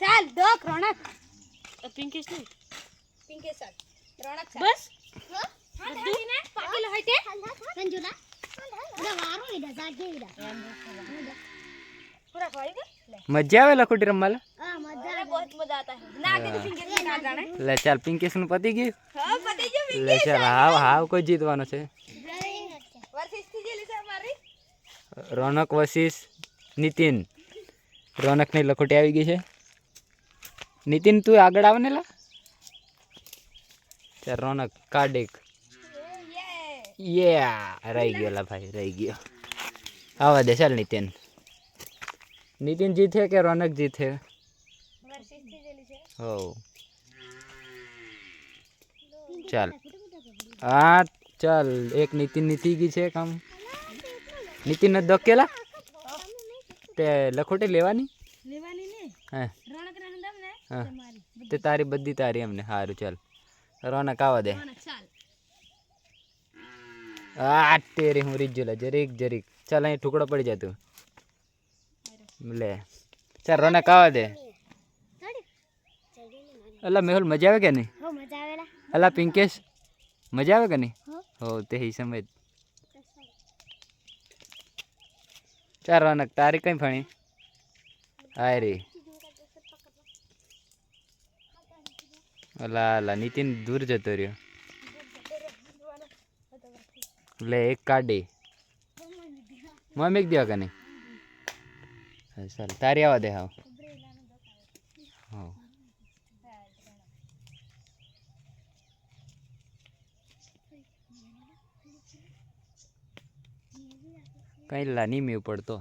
ચાલ દોક રોણક પિંકેશ નહીં. પિંકેશ ચાલ. બસ. હા? ને પાકેલો હોય તે? દે? મજા આવે લખોટી જાણે. લે ચાલ પિંકેશનું પતી ગયું? હા પતી ગયો પિંકે લે ચાલ હાવ હાવ કોઈ જીતવાનો છે. વર્ષિસથી જેલી છે મારી રોનક વસીસ નીતિન. રોનકની લખોટી આવી ગઈ છે. નીતિન, તું આગળ આવે ને લા. રોનક કાઢેક યે રહી ગયો લા ભાઈ, રહી ગયો. આવા દે ચાલ નીતિન. નીતિન જીતે કે રોનક જીતે હો. ચાલ. હા, ચાલ. એક નીતિન નીતિ ગઈ છે કામ. નીતિન ને દકેલા તે લખોટી લેવાની? લેવાની ને? હા. રોનક ને? તે તારી બધી તારી એમને. સારું ચાલ. રોનક આવા દે. આ તેરી હું રીત જોલા. જરીક જરીક. ચાલ અહીં ઠુકડો પડી જાય તું. લે. ચાલ રોનક આવા દે. અલા મેહુલ મજા આવે કે નહીં? અલા પિંકેશ મજા આવે કે નહીં? હો. તે સમજ ચાલ રોનક તારી કઈ ફણી રે. ઓલા અલા નીતિન દૂર જતો રહ્યો. લે એક કાઢી. મમ્મી દેવા કે નહીં. હા, ચાલ તારી આવા દે હા કઈ લા નહીં મેં પડતો.